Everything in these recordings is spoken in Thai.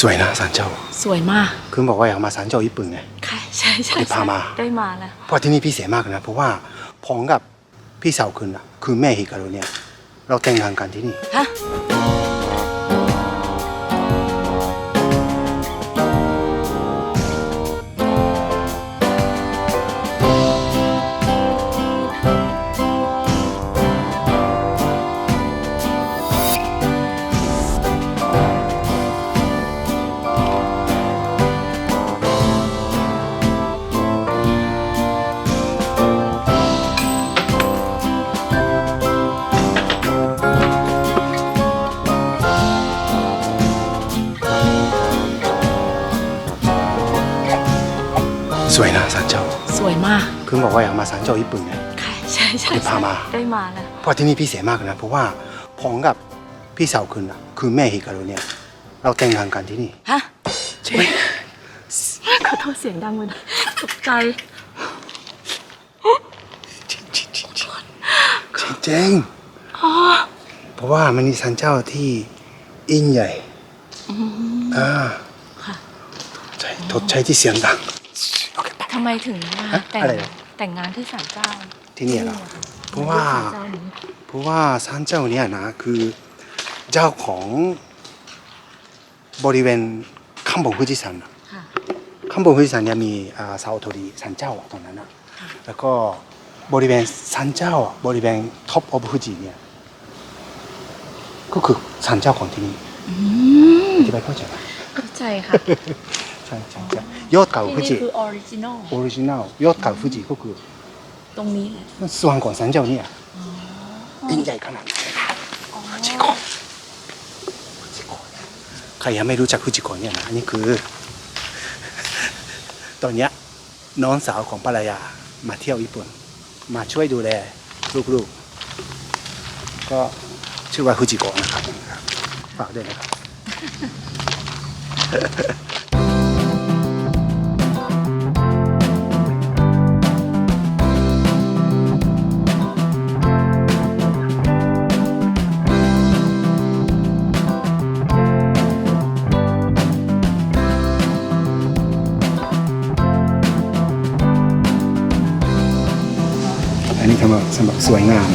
สวยนะศาลเจ้า สวยมาก คือบอกว่าอยากมาศาลเจ้าญี่ปุ่นไง ค่ะใช่ใช่ได้พามา ได้มาแล้วเพราะที่นี่พี่เสียมากนะ เพราะว่าผมกับพี่สาวคุณอะคือแม่ฮิการุเนี่ย เราแต่งงานกันที่นี่ ฮะ สวยนะศาลเจ้าสวยมากคือบอกว่าอยากมาศาลเจ้าญี่ปุ่นไง ค่ะใช่ใช่ได้พามา ได้มาแล้ว เพราะที่นี่พี่เสียมากนะเพราะว่าผมกับพี่สาวคุณอะคือแม่ฮิการุเนี่ย เราแต่งงานกันที่นี่ฮะจริงขอโทษเสียงดังไปหน่อยตกใจ จริงจริงจริงจริงจริงเพราะว่ามันมีศาลเจ้าที่ยิ่งใหญ่อ่าค่ะ ใช่ทดใช้ที่เสียงดังโอเคไป ทำไมถึงมาแต่งแต่งงานที่ศาลเจ้าที่นี่เหรอ เพราะว่าเพราะว่าศาลเจ้าเนี่ยนะคือเจ้าของบริเวณข้างบนพุทธิสันข้างบนพุทธิสันเนี่ยมีซาอุทอรีศาลเจ้าตรงนั้นนะแล้วก็บริเวณศาลเจ้าบริเวณท็อปออฟพุจิเนี่ยก็คือศาลเจ้าของที่นี่อืมที่ไปเข้าใจไหมเข้าใจค่ะ ช่ใช่ใช่ยอดเขาฟูที่นี่จิคือออริจินอลออริจินัลยอดเขาฟูจิก็คือตรงนี้แหละส่วนของศาลเจ้าเนี่ยยิ่งใหญ่ขนาดไหนฟูจิโกะฟูจิโกะใครยังไม่รู้จักฟูจิโกะเนี่ยนะอันนี้คือ ตอนเนี้ยน้องสาวของภรรยามาเที่ยวญี่ปุ่น มาช่วยดูแลลูกๆ ก็ชื่อว่าฟูจิโกะนะครับฝากด้วยนะครับ หรับสำหรับสวยงาม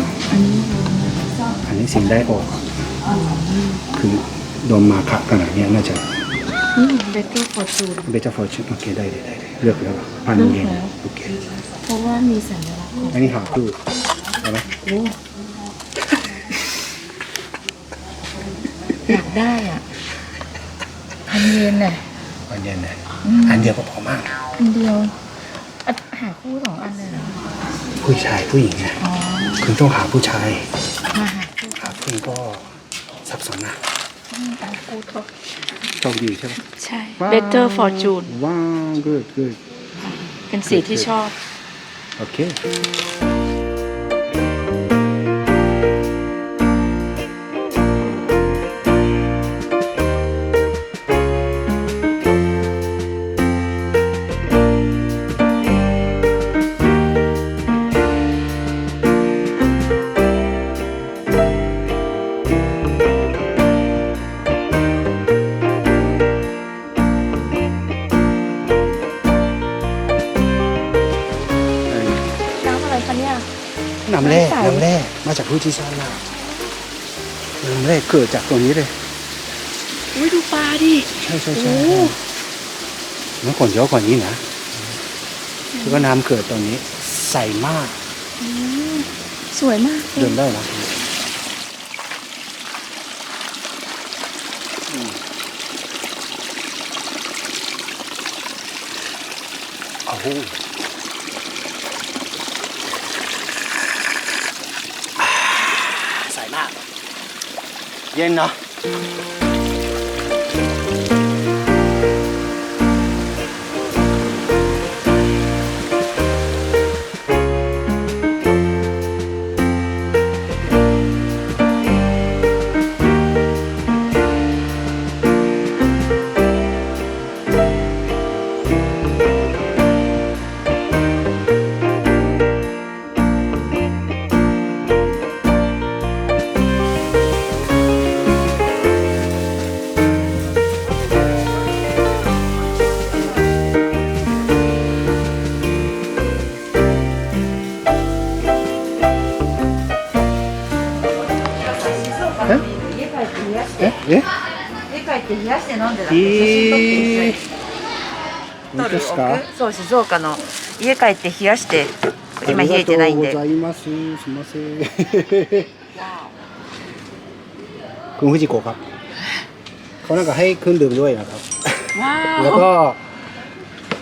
อันนี้สิ่งได้ออก คือโดนมาขับขนาดเนี้ยน่าจะเบเกอร์ฟอร์จูนเบต้าฟอร์ชูโอเคได้เลยได้เลยเลือกแล้วพันเยนเลือกแล้วโอเคเพราะว่ามีสัญลักษณ์ของอันนี้หาคู่เอาไหมโอ้อยากได้อะพันเยนน่ะพันเยนนะอันเดียวก็พอมากอันเดียวอะหาคู่สองอันเลยเหรอ ผู้ชายผู้หญิงไงอ๋อคุณต้องหาผู้ชายมาหาคู่หาผู้หญิงก็สับสนนะอืมเอาคู่เถอะโชคดีใช่ไหมใช่ Better Fortune ว้าว good good เป็นสีที่ชอบ โอเค ที่ซ่านล่าน้ำแร่เกิดจากตรงนี้เลยอุ้ยดูปลาดิใช่ใช่โอ้ใช่เมื่อก่อนเยอะกว่านี้นะแล้วก็น้ำเกิดตรงนี้ ใสมากอืมสวยมากเลเดิยนได้นะอืมโอ้โหอ่าใสมาก เやして飲んでたえ写真撮って一緒にー本当ですか撮る奥そう静岡の家帰って冷やして今冷えてないんでありがとうございますすみませんคุณฟูจิโกะครับเขานั่งก็ให้เครื่องดื่มด้วยนะครับ ว้า แล้ว ว ก็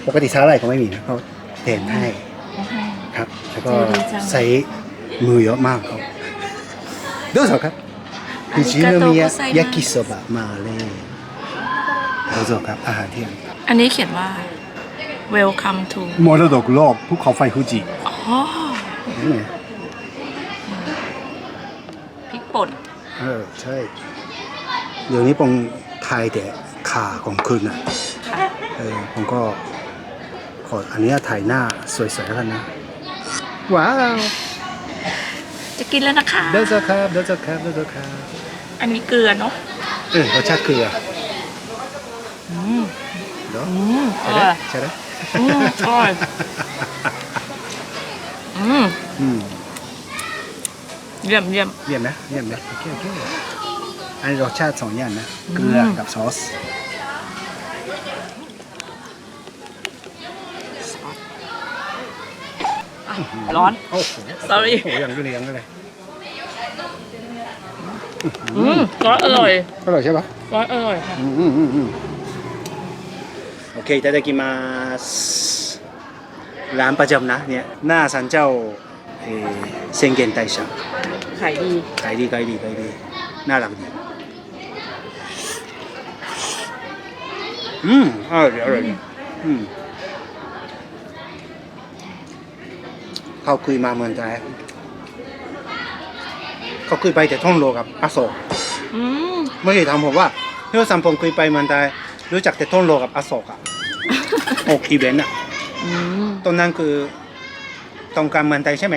ปกติสาหร่ายเขาไม่มีนะเขาเทนให้ครับ แล้วก็ ใจดีจัง ใช้มือเยอะมากครับどうぞครับ ありがとうございますย โอโซครับอาหารเที่ยงอันนี้เขียนว่า welcome to มรดกโลกภูเขาไฟฟูจิอ๋อพริกป่นเออใช่ เดี๋ยวนี้ปองทายแต่ขาของคุณอะเออผมก็ขออันนี้ถ่ายหน้าสวยๆแล้วกันนะ ว้าว จะกินแล้วนะคะ เด้อเจ้ครับเด้อเจ้ครับเด้อเจ้ครับ อันนี้เกลือเนาะเออรสชาติเกลือ เดี๋ยวอืมอใช่ไหมร่อยใช่ไหมอืมอร่อยอืมอืมเยี่ยมเยี่ยม เยี่ยมนะเยี่ยมนะโอเคโอเคอันนี้รสชาติสองอย่างนะเกลือกับซอสร้อน โอ้โห Sorry โอ้โหอย่างเรียงเลยอืมร้อนอร่อยอร่อยใช่ปะร้อนอร่อยค่ะอืมอืมอืมอืมโอ เคいただきますร้านประจำนะเนี่ยหน้าสันเจ้าเออเซงเกนไตชา ขายดี ขายดีขายดีขายดีน่ารักดีอืมอร่อยอร่อยอืมเขาคุยมาเมืองไทยเขาคุยไปแต่ท่องโลกับอโศก อืม เมื่อกี้ถามผมว่าพี่ว่าสัมพงคุยไปเมืองไทยรู้จักแต่ท่องโลกับอโศกอะ โอกอีเวนต์อะอืมตรงนั้นคือตรงกลางเมืองไทยใช่ไหม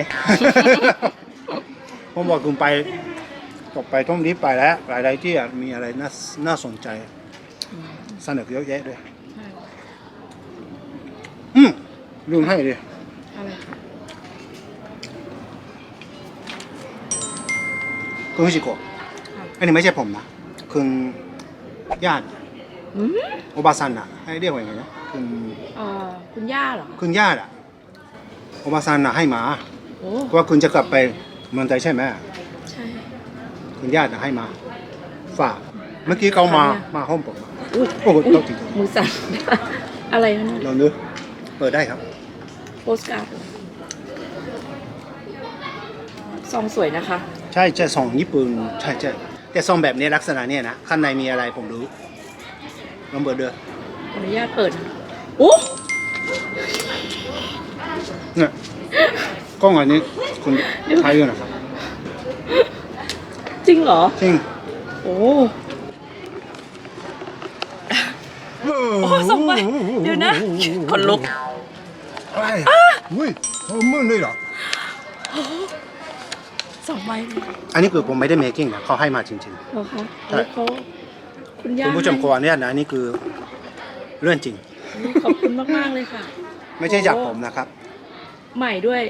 ผมบอกคุณไปต่อไปต้องรีบไปแล้ว หลายๆที่อะมีอะไรน่าน่าสนใจสนุกเยอะแยะด้วย อืมลืมให้ดิอะไรคุณฮิชิโกะอันนี้ไม่ใช่ผมนะคุณญาติ อืมโอบาซันอะให้เรียกว่ายังไงนะคุณเอ่อคุณย่าเหรอคุณญาติอะโอบาซันอะให้มาโอ้ว่าคุณจะกลับไปเมืองไทยใช่ไหมใช่ คุณญาติอะให้มา ฝากเมื่อกี้เขามาใครอะ มาห้องผมอะอุ้ยโอ้โหอุ๊ยต้องจริงมือสั่น อะไรนะเนี่ยลองดูเปิดได้ครับ โปสการ์ดซองสวยนะคะ ใช่ใช่ซองญี่ปุ่นใช่ใช่แต่ซองแบบนี้ลักษณะเนี้ยนะข้างในมีอะไรผมรู้ ลองเปิดดูขออนุญาตเปิดโอ้เนี่ยกล้องอันนี้คุณถ่ายอยู่นะครับจริงเหรอ จริงโอ้โอ้ส่งไปเดี๋ยวนะขนลุกอะไรอุ้ยเขามืดเลยเหรอสองใบเลยอันนี้คือผมไม่ได้เมคกิ้งนะเขาให้มาจริงเหรอคะใช่แล้วเขา คุณๆย่าคุณผู้ชมขออนุญาตนะอันนี่คือเรื่องจริงให้ขอบคุณมากๆเลยค่ะ ไม่ใช่จากผมนะครับ ใหม่ด้วย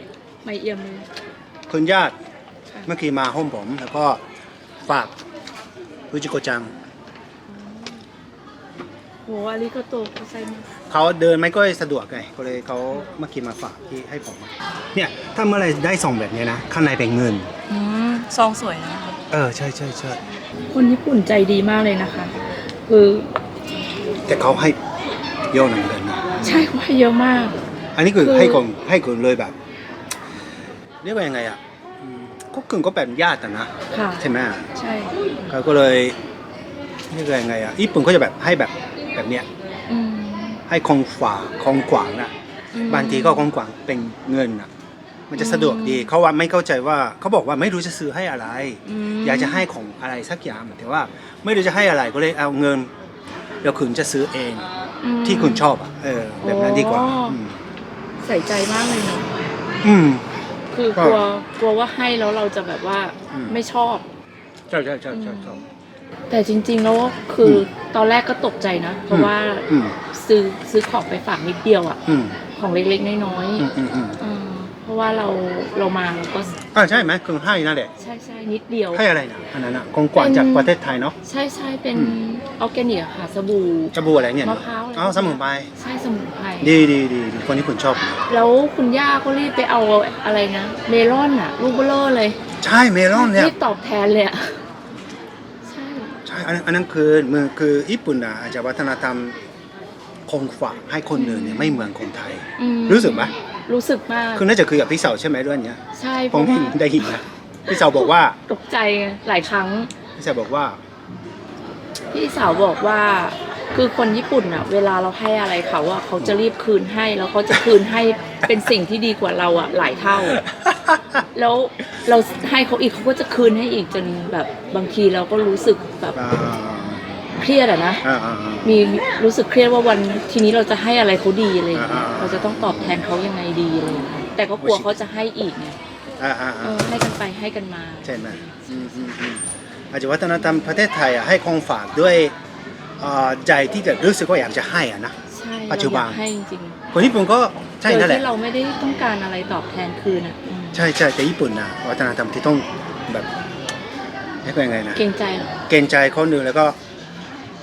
ใหม่เอี่ยมเลย คุณญาติค่ะ เมื่อกี้มาห้องผม แล้วก็ฝากฟูจิโกจัง โหอาริโกโตะไซมัสเขาเดินไม่ค่อยสะดวกไงก็เลยเขาเมื่อกี้มาฝากที่ให้ผมเนี่ยถ้าเมื่อไหรได้ส่งแบบนี้นะ ข้างในเป็นเงิน อืมซองสวยนะ เออ ใช่ใช่ใช่คนญี่ปุ่นใจดีมากเลยนะคะ คือ แต่เขาให้เยอะหนังเลยนะใช่ว่าเยอะมาก อันนี้คือคือ ให้คนให้คนเลยแบบเรียกว่ายังไงอะอืมก็กึ่งก็แบบญาติอะนะค่ะ ใช่ไหมใช่ เขาก็เลยเรียกว่ายังไงอะญี่ปุ่นก็จะแบบให้แบบแบบเนี้ยอืมให้ของฝากของขวางน่ะอืมบางทีก็ของขวางเป็นเงินน่ะ มันจะสะดวกดีอืมเขาว่าไม่เข้าใจว่าเขาบอกว่าไม่รู้จะซื้อให้อะไรมอยากจะให้ของอะไรสักอย่างแต่ว่าไม่รู้จะให้อะไรก็เลยเอาเงินเดี๋ยวคุณจะซื้อเองอืมที่คุณชอบอะเออแบบนั้นดีกว่าอ๋ออืมใส่ใจมากเลยเนาะอืม คือก็กลัวกลัวว่าให้แล้วเราจะแบบว่าอืมไม่ชอบใช่ใช่ใช่ใช่ใช่แต่จริงๆแล้วคืออตอนแรกก็ตกใจนะ เพราะว่าอืมซื้อซื้อของไปฝากนิดเดียวอะอืมของเล็กๆน้อยอืมอืมอืมๆอืมพอ ราะว่าเราเรามาเราก็อ่าใช่ไหมคือให้นั่นแหละใช่ใช่นิดเดียวให้อะไรนะอันนั้นอะของกวางจากประเทศไทยเนาะใช่ใช่เป็นอืมออร์แกนิกอะค่ะสบู่จะบูอะไรเนี่ยมะพร้าวอะไรอ๋อสมุนไพรใช่สมุนไพรดีดีดีดีคนที่คุณชอบ แล้วคุณย่าก็รีบไปเอาอะไรนะเมลอนอะลูกเบลอเลย ใช่เมลอนเนี่ยรีบตอบแทนเลยอะใช่ใช่อันนั้นอันนั้นคือมือคือญี่ปุ่นอะอาจจะวัฒนธรรมคงฝากให้คนอื่นเนี่ยไม่เหมือนคนไทยอืมรู้สึกไหม รู้สึกมากคือน่าจะคุยกับพี่เสาวใช่ไหมเรื่องเนี้ยใช่เพผมราะเห็ว่านได้ยินนะพี่สาวบอกว่าตกใจไงหลายครั้ง พี่สาวบอกว่า พี่สาวบอกว่า คือคนญี่ปุ่นอะเวลาเราให้อะไรเขาอะเขาจะรีบคืนให้ แล้วเขาจะคืนให้เป็นสิ่งที่ดีกว่าเราอะหลายเท่า แล้วเราให้เขาอีกเขาก็จะคืนให้อีกจนแบบบางทีเราก็รู้สึกแบบ อ่า เครียดอะนะอ่าอ่าอ่า มีรู้สึกเครียดว่าวันทีนี้เราจะให้อะไรเขาดีอะไรอย่างเงี้ยอ่าๆเราจะต้องตอบแทนเขายังไงดีอะไรอย่างเงี้ยแต่ก็กลัวเขาจะให้อีกไงอ่าอ่าเออ่า อให้กันไปให้กันมาใช่ไหมอืมอืมอืมอาจจะวัฒนธรรมประเทศไทยอะให้ของฝากด้วยเอ่อใจที่จะรู้สึกว่าอยากจะให้อะนะ ใช่ปัจจุบัน เราอยากให้จริงคนญี่ปุ่นก็ๆใช่โดยนั่นแหละ ที่เราไม่ได้ต้องการอะไรตอบแทนคืนอะอืมใช่ใช่แต่ญี่ปุ่นนะวัฒนธรรมที่ต้องแบบเรียกว่ายังไงนะเกรงใจเหรอเกรงใจคนหนึ่งแล้วก็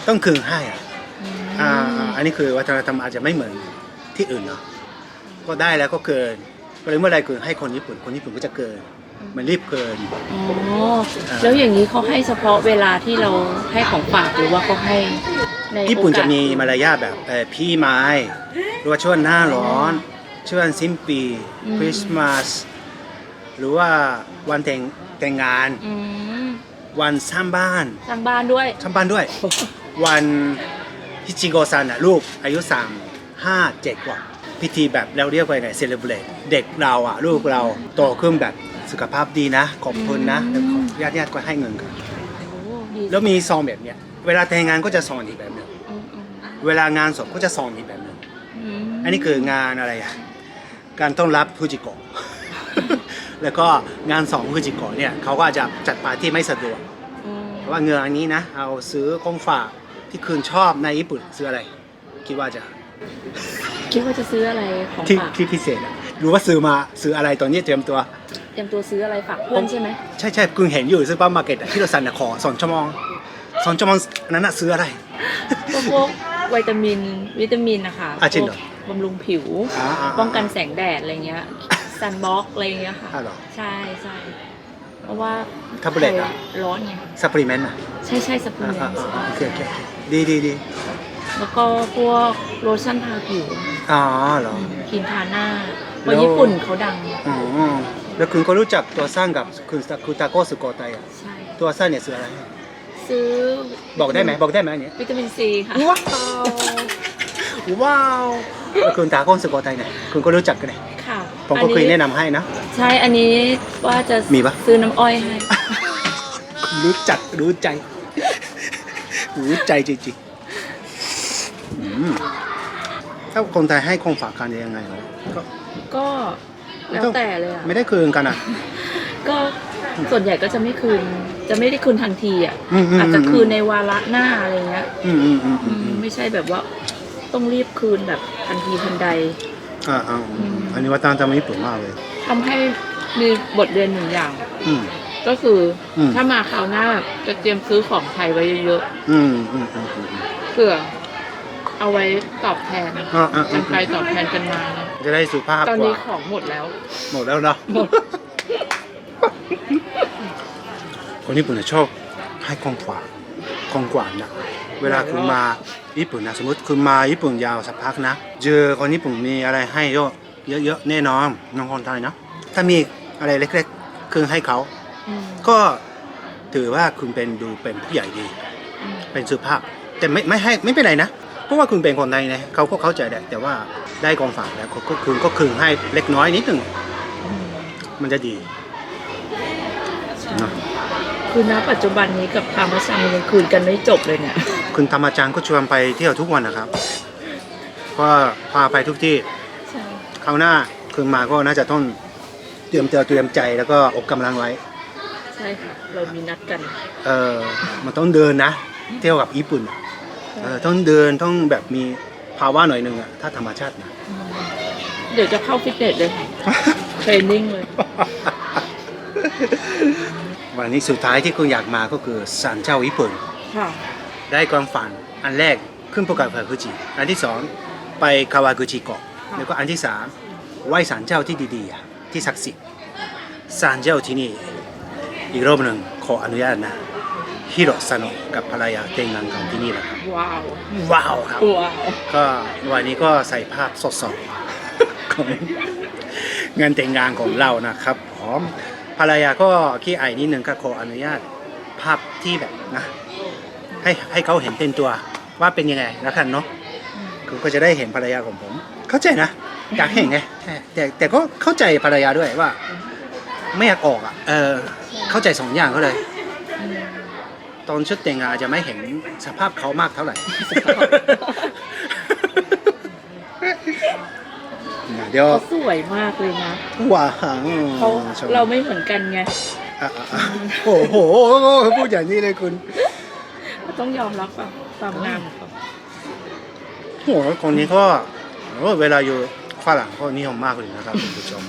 ต้องคืนให้อะอืมอ่าอ่าอันนี้คือวัฒนธรรมอาจจะไม่เหมือนที่อื่นเนาะก็ได้แล้วก็เกินก็เลยเมื่อไรคืนให้คนญี่ปุ่นคนญี่ปุ่นก็จะเกินมันรีบเกินอ๋อแล้วอย่างนี้เขาให้เฉพาะเวลาที่เราให้ของฝากหรือว่าเขาให้ในญี่ปุ่นจะมีโอกาสมารยาทแบบเอ่อพี่ไม้หรือว่าช่วงหน้าร้อนช่วงสิ้นปีอืมคริสต์มาสหรือว่าวันแต่งแต่งงานอืมวันสร้างบ้านสร้างบ้านด้วยสร้างบ้านด้วย วันฮิจิโกซันอะลูกอายุสามห้าเจ็ดกว่าพิธีแบบเราเรียกว่าไงเซเลบรตเด็กเราอะลูกเราโตขึ้นแบบสุขภาพดีนะ ขอบคุณนะอืมญาติญาติๆก็ให้เงินกันโอ้ดีแล้วมีซองแบบเนี้ยเวลาแต่งงานก็จะซองอีกแบบหนึงอืมอืมเวลางานศพก็จะซองอีกแบบหนึงอืมอันนี้คืองานอะไรอะการต้อนรับฟูจิโกะแล้วก็งานสองฟูจิโกะเนี่ยเขาก็อาจจะจัดปาร์ตี้ไม่สะดวกอืมเพราะว่าเงินอันนี้นะ เอาซื้อของฝาก ที่คืนชอบในญี่ปุ่นซื้ออะไร คิดว่าจะคิดว่าจะซื้ออะไรของที่ฝากที่พิเศษอะรู้ว่าซื้อมาซื้ออะไรตอนนี้เตรียมตัว เตรียมตัวซื้ออะไรฝากเพื่อนใช่ไหมใช่ใช่คุณเห็นอยู่ซูเปอร์มาร์เก็ตอะที่เราสั่นอะขอสองชั่วโมงสองชั่วโมงนั้นอะซื้ออะไรก็พวกวิตามินวิตามินนะคะอะจริงเหรอพวกบำรุงผิว อ่าอ่าป้องกันแสงแดดอะไรเงี้ยซันบล็อกอะไรเงี้ยค่ะอ่าเหรอ ใช่ใช่เพราะว่าทับเบิลเล็ตเหรอ ร้อนไง ซัพพลีเมนต์อะใช่ใช่สปริอ่างเมอ่านอ่าโอเคโอเคโอเค ดีดีดีแล้วก็พวกโลชั่นทาผิวอ๋อเหรอ ครีมทาหน้าเพแล้วราะญี่ปุ่นเขาดัง อ๋อ แล้วคุณก็รู้จักตัวสร้างกับคุณคุณตาโกสุโกไตอะใช่ ตัวสร้างเนี่ยซื้ออะไร ซื้อ บอกได้ไหมบอกได้ไหมอันเนี้ยวิตามินซีค่ะ ว้าว ว้าวแล้วคุณตาโกสุโกไตเนี่ยคุณก็รู้จักกันเนี่ยค่ะผมก็เคยแนะนำให้นะ ใช่ อันนี้ว่าจะมีปะซื้อน้ำอ้อยให้ รู้จักรู้ใจ รู้ใจจริงๆอืมถ้าคนไทยให้ของฝากกันยังไงเหรอก็ก็แล้วแต่เลยอะไม่ได้คืนกันอะ ก็ส่วนใหญ่ก็จะไม่คืน จะไม่ได้คืนทันทีอะอืมอืมอาจจะคืนในวาระหน้าอะไรเงี้ยอืมอืมอืมอือืมมอืมไม่ใช่แบบว่าต้องรีบคืนแบบทันทีทันใดอ่าอ่าอืมอันนี้ว่าตามจำญี่ปุ่นมากเลย ทำให้มีบทเรียนหนึ่งอย่าง อืม ก็คืออม ถ้ามาคราวหน้าจะเตรียมซื้อของไทยไว้เยอะอืมอืมอืมอืม ๆเผื่อเอาไว้ตอบแทนอ่าอ่าอ่า กันไปตอบแทนกันมานะจะได้สุภาพตอนกนี้ว่าของหมดแล้ว หมดแล้วเนาะหมด คนญี่ปุ่นเนี่ยชอบให้ของฝากของขวัญนะเวลาคุณมาญี่ปุ่นนะสมมติคุณมาญี่ปุ่นยาวสักพักนะเจอคนญี่ปุ่นมีอะไรให้เยอะเยอะๆแน่นอนน้องคนไทยนะถ้ามีอะไรเล็กๆคือให้เขา อืม ก็ถือว่าคุณเป็นดูเป็นผู้ใหญ่ดี อืมเป็นสุภาพ แต่ไม่ไม่ให้ไม่เป็นไรนะ เพราะว่าคุณเป็นคนไทยนะเขาก็เข้าใจแหละแต่ว่าได้กองฝากแล้วก็ก็คุณก็คืนให้เล็กน้อยนิดหนึ่งอืมมันจะดีใช่เนอะคือณปัจจุบันนี้กับทางวัชังยังคืนกันไม่จบเลยเนี่ย คุณธรรมจังก็ชวนไปเที่ยวทุกวันนะครับก็พาไปทุกที่ใช่คราวหน้าคืนมาก็น่าจะต้องเตรียมตัวเตรียมใจแล้วก็อกกำลังไว้ ใช่ค่ะ เรามีนัดกัน เออมันต้องเดินนะ เที่ยวกับญี่ปุ่นอะเออต้องเดินต้องแบบมีภาวะหน่อยหนึ่งอะถ้าธรรมชาตินะ เดี๋ยวจะเข้าฟิตเนสเลยค่ะเทรนนิ่งเลย วันนี้สุดท้ายที่คุณอยากมาก็คือศาลเจ้าญี่ปุ่น ค่ะ ได้ความฝันอันแรกขึ้นภูเขาฟูจิอันที่สองไปคาวากุจิเกาะค่ะแล้วก็อันที่สามไหว้ศาลเจ้าที่ดีๆอะที่ศักดิ์สิทธิ์ศาลเจ้าที่นี่ อีกรอบหนึ่งขออนุญาตนะฮิโรซาโนะกับภรรยาแต่งงานกันที่นี่แหละครับว้าว ว้าวครับ ว้าว ก็วันนี้ก็ใส่ภาพสดๆของงานแต่งงานของเรานะครับพร้อมภรรยาก็ขี้อายนิดนึงก็ขออนุญาตภาพที่แบบนะ ให้ให้เขาเห็นเต็มตัวว่าเป็นยังไงแล้วกันเนาะคือก็จะได้เห็นภรรยาของผม เข้าใจนะอยากเห็นไงแต่แต่แต่ก็เข้าใจภรรยาด้วยว่า ไม่อยากออกอะเออ เข้าใจสองอย่างก็เลย ตอนชุดแต่งงานอาจจะไม่เห็นสภาพเขามากเท่าไหร่ เดี๋ยวเขาสวยมากเลยนะว้าวเขาชมเราไม่เหมือนกันไงอะอะอะโอ้โหพูดอย่างนี้เลยคุณ ต้องยอมรับอะความงามของเขาโอ้โหคนนี้ก็โอ้เวลาอยู่ฝรั่งก็นิยมมากเลยนะครับคุณผู้ชม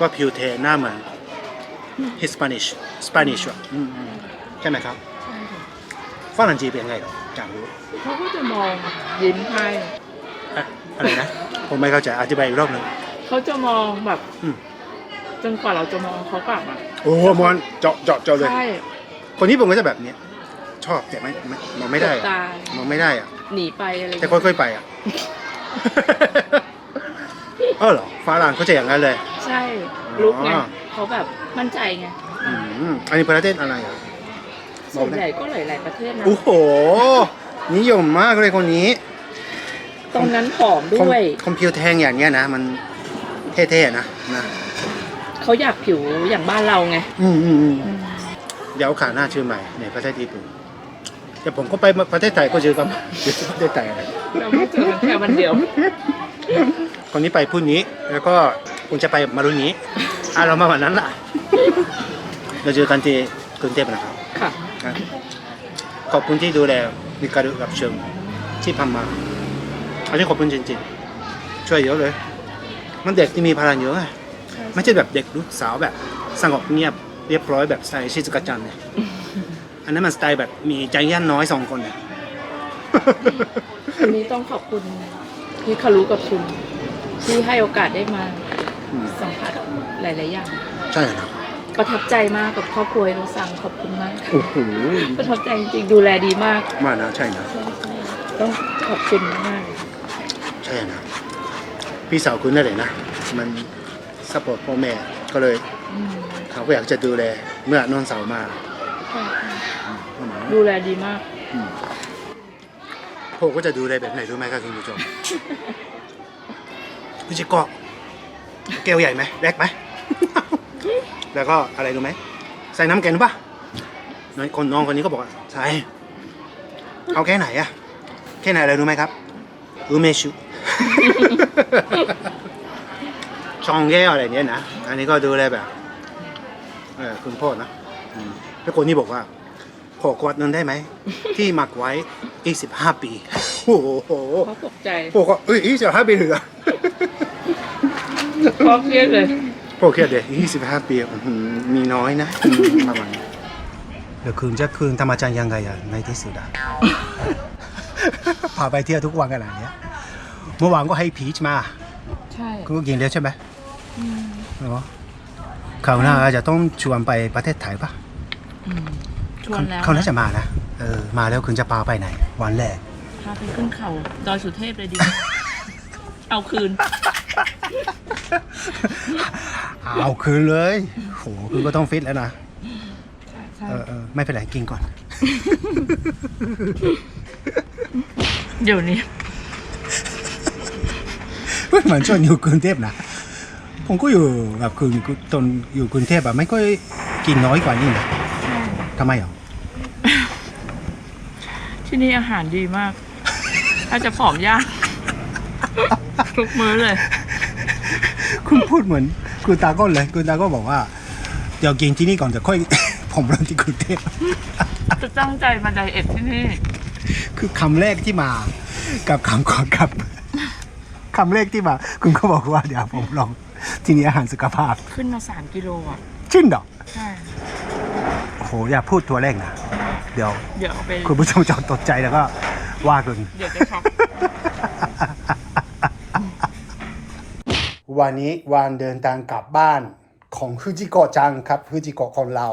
ว่าผิวเทหน้าเหมือน ฮิสปานิชสปานิชอะอืมอืมใช่ไหมครับใช่ค่ะฝรั่งจีนเป็นไงเหรออยากรู้เขาก็จะมองยิ้มให้อะอะไรนะ ผมไม่เข้าใจอธิบายอีกรอบหนึ่ง เขาจะมองแบบอืม จนกว่าเราจะมองเขากลับอะโอ้โหมอนเจาะเจาะเจาะเลย ใช่คนญี่ปุ่นก็จะแบบเนี้ยชอบแต่ไม่ไม่มองไม่ได้ตอะตายมองไม่ได้อะหนีไปอะไรแต่ค่อยๆไปอะ เออเหรอฝรั่งเขาจะอย่างนั้นเลย ใช่ลุกไงอ๋อ เขาแบบมั่นใจไงอืมอันนี้ประเทศอะไรอะส่วนใหญ่ก็หลาย ๆ ประเทศนะโอ้โห นิยมมากเลยคนนี้ตรงนั้นผอมด้วยคอมพิวแทงอย่างเงี้ยนะ มันเท่ๆนะนะ เขาอยากผิวอย่างบ้านเราไง อืมอืมอืมเดี๋ยวขาหน้าชื่อใหม่ในประเทศญี่ปุ่นแต่ผมก็ไปประเทศไทยก็เจอกันเจอประเทศไทยอะไรเราไม่เจอกันแค่วันเดียวคนนี้ไปพรุ่งนี้ แล้วก็คุณจะไปมารุนนี้ อะเรามาวันนั้นล่ะ เราเจอกันที่กรุงเทพนะครับค่ะ นะขอบคุณที่ดูแลมีการรับเชิญที่พัมมาอันนี้ขอบคุณจริงๆ ช่วยเยอะเลย มันเด็กที่มีพลังเยอะไงไม่ใช่แบบเด็กลูกสาวแบบสงบเงียบเรียบร้อยแบบสไตล์ชิซุกะจันเนี่ยอันนั้นมันสไตล์แบบมีใจยันน้อยสองคนเนี่ย วันนี้ต้องขอบคุณพี่คารุกับคุณที่ให้โอกาสได้มาอืม สัมผัส หลาย ๆ อย่าง ใช่นะประทับใจมากกับครอบครัวเราสั่งขอบคุณมากโอ้โหประทับใจจริงๆดูแลดีมาก มากนะใช่นะต้องขอบคุณมากใช่นะ พี่สาวคุณนั่นแหละนะ มันสปอร์ตพ่อแม่ก็เลย อืมเขาก็อยากจะดูแลเมื่อน้องสาวมาใช่ค่ะอืมดูแลดีมาก อืมพ่อก็จะดูแลแบบไหนรู้ไหมครับคุณผู้ชมคุณจิโกะแก้วใหญ่ไหมเล็กไหม แล้วก็อะไรรู้ไหมใส่น้ำแกงปะน้องคนน้องคนนี้ก็บอกว่าใส่เอาแค่ไหนอะแค่ไหนอะไรรู้ไหมครับอูเมชุ ชองแก้วอะไรเนี้ยนะอันนี้ก็ดูแลแบบเออคุณพ่อนะอืมแล้วคนนี้บอกว่า ขอกวดนึงได้ไหม ที่หมักไว้อีกสิบห้าปี โอ้โหเขาตกใจพวกก็เอ้ยอีกสิบห้าปีเหรอเขาเครียดเลย พวกเครียดเลยยี่สิบห้าปีอื้อหือมีน้อยนะอืมประมาณนี้เดี๋ยวคืนจะคืนธรรมจันทร์ยังไงอะในที่สุดอะ พาไปเที่ยวทุกวันขนาดเนี้ยเมื่อวานก็ให้พีชมา ใช่ คุณก็กินแล้วใช่ไหมเนาะคราวหน้าอาจจะต้องชวนไปประเทศไทยปะชวนแล้วเขาน่าจะมานะ เออ มาแล้วคุณจะพาไปไหน วันแรก พาไปขึ้นเขา ดอยสุเทพเลยดี เอาคืน เอาคืนเลยโหคุณก็ต้องฟิตแล้วนะใช่เออเออไม่เป็นไรกินก่อน เดี๋ยวนี้ เหมือนช่วงอยู่กรุงเทพนะ ผมก็อยู่แบบคือตอนอยู่กรุงเทพแบบไม่ค่อยกินน้อยกว่านี่นะทำไมเหรอที่นี่อาหารดีมาก ถ้าจะผอมยาก ทุกมื้อเลย คุณพูดเหมือน คุณตาก้นเลยคุณตาก็บอกว่าเดี๋ยวกินที่นี่ก่อนจะค่อย ผมเริ่มที่กรุงเทพจะตั้งใจมาไดเอทที่นี่ คือคำแรกที่มา กับคำก่อนกับคำแรกที่มา คุณก็บอกว่าเดี๋ยวผมลองที่นี่อาหารสุขภาพขึ้นมาสามกิโลอะจริงเหรอใช่ โอ้โหอย่าพูดตัวเลขนะเดี๋ยว เดี๋ยวเอาไป คุณผู้ชมจะตกใจแล้วก็ว่ากัน เดี๋ยวจะช็อก วันนี้วันเดินทางกลับบ้านของฟูจิโกะจังครับฟูจิโกะของเรา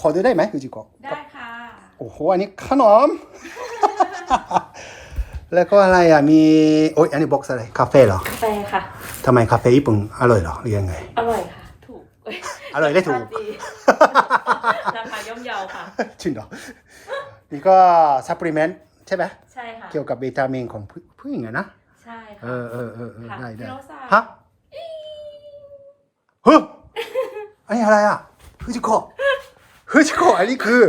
ขอดูได้ไหมฟูจิโกะได้ค่ะ โอ้โห อันนี้ขนม แล้วก็อะไรอะ มี โอ๊ย อันนี้บ็อกซ์อะไร คาเฟ่เหรอ กาแฟค่ะ ทำไมคาเฟ่ญี่ปุ่นอร่อยเหรอหรือยังไง อร่อยค่ะ ถูกอร่อยได้ถูกรสชาติดีราคาย่อมเยาค่ะ จริงเหรอ นี่ก็ซัพพลีเมนต์ใช่ไหม ใช่ค่ะ เกี่ยวกับวิตามินของผู้ผู้หญิงอะนะ ใช่เอค่ะอเออเออเออค่ะได้ได้พี่โรซ่าฮะเฮ้ยอันนี้อะไรอะฟูจิโกะฟูจิโกะอันนี้คือ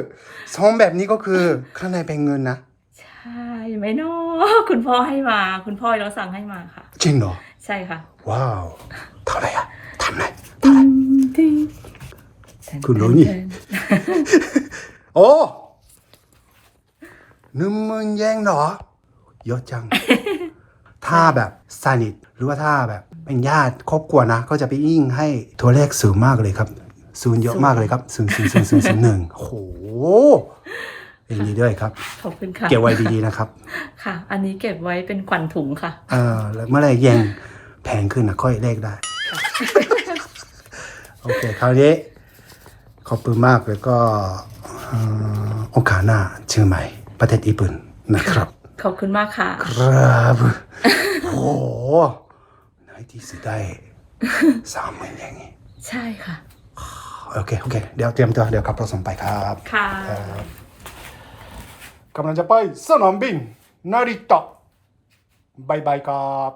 ซองแบบนี้ก็คือข้างในเป็นเงินนะใช่ไหมเนาะคุณพ่อให้มา คุณพ่อเราสั่งให้มาค่ะ จริงเหรอ ใช่ค่ะว้าวเท่าไหร่อะทำไหนติงติงคุณรู้นี่ โอ้หนึ่งหมื่นเยนเหรอเยอะจัง ถ้าแบบสนิทหรือว่าถ้าแบบเป็นญาติครอบครัวนะ ก็จะไปยิ่งให้ตัวเลขสูงมากเลยครับศูนย์เยอะมากเลยครับศูนย์ศูนย์ศูนย์ศูนย์ศูนย์หนึ่งโอ้โหอย่างนี้ด้วยครับขอบคุณค่ะเก็บไว้ดีๆนะครับ ค่ะ อันนี้เก็บไว้เป็นขวัญถุงค่ะ เออแล้วเมื่อไหรเยนแพงขึ้นนะค่อยเลขได้ โอเค คราวนี้ ขอบคุณมากแล้วก็เอ่อโอกาสหน้าเชื่อใหม่ ประเทศญี่ปุ่นนะครับ ขอบคุณมากค่ะ ครับโอ้โหในที่สุดได้สามหมื่นอย่างนี้ ใช่ค่ะ โอเค โอเค เดี๋ยวเตรียมตัว เดี๋ยวขับรถส่งไปครับค่ะกำลังจะไปสนามบินนาริตะบายบายครับ